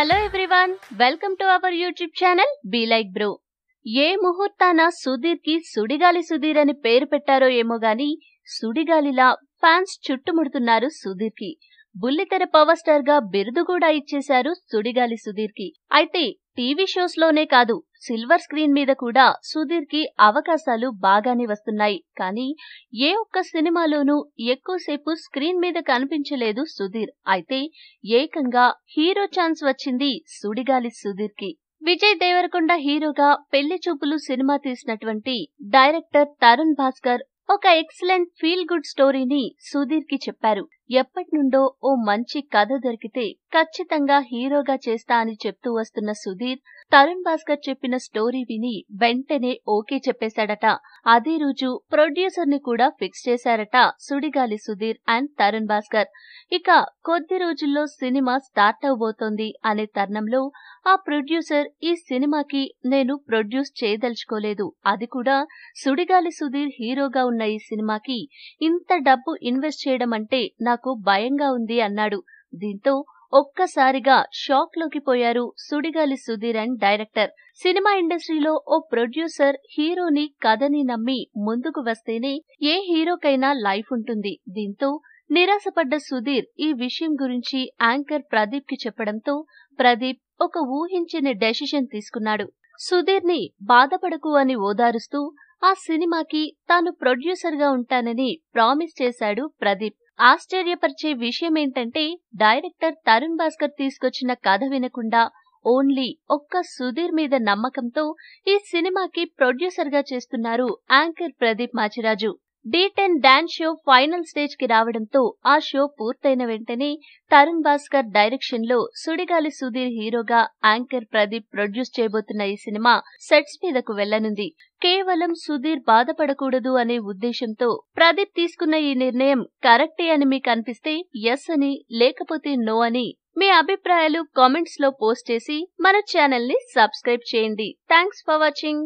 Welcome to our YouTube channel be like bro ఏ ముహూర్తాన సుధీర్కి సుడిగాలి సుధీర్ అని పేరు పెట్టారో ఏమో గాని సుడిగాలిలా ఫ్యాన్స్ చుట్టుముడుతున్నారు సుధీర్కి బుల్లితెర పవర్ స్టార్గా బిరుదు కూడా ఇచ్చేశారు సుడిగాలి సుధీర్కి అయితే టీవీ షోస్లోనే కాదు సిల్వర్ స్క్రీన్ మీద కూడా సుధీర్కి అవకాశాలు బాగానే వస్తున్నాయి. కానీ ఏ ఒక్క సినిమాలోనూ ఎక్కువసేపు స్క్రీన్ మీద కనిపించలేదు సుధీర్. అయితే ఏకంగా హీరో ఛాన్స్ వచ్చింది సుడిగాలి సుధీర్కి విజయ్ దేవరకొండ హీరోగా పెళ్ళి చూపులు సినిమా తీసినటువంటి డైరెక్టర్ తరుణ్ భాస్కర్ ఒక ఎక్సలెంట్ ఫీల్ గుడ్ స్టోరీని సుధీర్కి చెప్పారు. ఎప్పటి నుండో ఓ మంచి కథ దొరికితే ఖచ్చితంగా హీరోగా చేస్తా అని చెప్తూ వస్తున్న సుధీర్ తరుణ్ భాస్కర్ చెప్పిన స్టోరీ విని వెంటనే ఓకే చెప్పేశాడట. అదే రోజు ప్రొడ్యూసర్ని కూడా ఫిక్స్ చేశారట సుడిగాలి సుధీర్ అండ్ తరుణ్ భాస్కర్. ఇక కొద్ది రోజుల్లో సినిమా స్టార్ట్ అవబోతోంది అనే తరుణంలో ఆ ప్రొడ్యూసర్ ఈ సినిమాకి నేను ప్రొడ్యూస్ చేయదలుచుకోలేదు. అది కూడా సుడిగాలి సుధీర్ హీరోగా ఉన్న ఈ సినిమాకి ఇంత డబ్బు ఇన్వెస్ట్ చేయడం అంటే నాకు భయంగా ఉంది అన్నాడు. దీంతో ఒక్కసారిగా షాక్లోకి పోయారు Sudigali Sudheer and director. Cinema ఇండస్ట్రీలో ఓ ప్రొడ్యూసర్ హీరోని కథని నమ్మి ముందుకు వస్తేనే ఏ హీరోకైనా లైఫ్ ఉంటుంది. దీంతో నిరాశపడ్డ సుధీర్ ఈ విషయం గురించి యాంకర్ ప్రదీప్కి చెప్పడంతో ప్రదీప్ ఒక ఊహించని డెసిషన్ తీసుకున్నాడు. సుధీర్ని బాధపడకు అని ఓదారుస్తూ ఆ సినిమాకి తాను ప్రొడ్యూసర్గా ఉంటానని ప్రామిస్ చేశాడు ప్రదీప్. ఆశ్చర్యపరిచే విషయం ఏంటంటే డైరెక్టర్ తరుణ్ భాస్కర్ తీసుకొచ్చిన కథ వినకుండా ఓన్లీ ఒక్క సుధీర్ మీద నమ్మకంతో ఈ సినిమాకి ప్రొడ్యూసర్గా చేస్తున్నారు anchor Pradeep Machiraju. D ten dance show final స్టేజ్కి రావడంతో ఆ షో పూర్తయిన వెంటనే తరుణ్ భాస్కర్ డైరెక్షన్లో సుడిగాలి సుధీర్ హీరోగా యాంకర్ ప్రదీప్ ప్రొడ్యూస్ చేయబోతున్న ఈ సినిమా సెట్స్ మీదకు వెళ్ళనుంది కేవలం సుధీర్ బాధపడకూడదు అనే ఉద్దేశంతో ప్రదీప్ తీసుకున్న ఈ నిర్ణయం కరెక్టే అని మీకు అనిపిస్తే ఎస్ అని లేకపోతే నో అని మీ అభిప్రాయాలు కామెంట్స్లో పోస్ట్ చేసి మన ఛానల్ని సబ్స్క్రైబ్ చేయండి. Thanks for watching.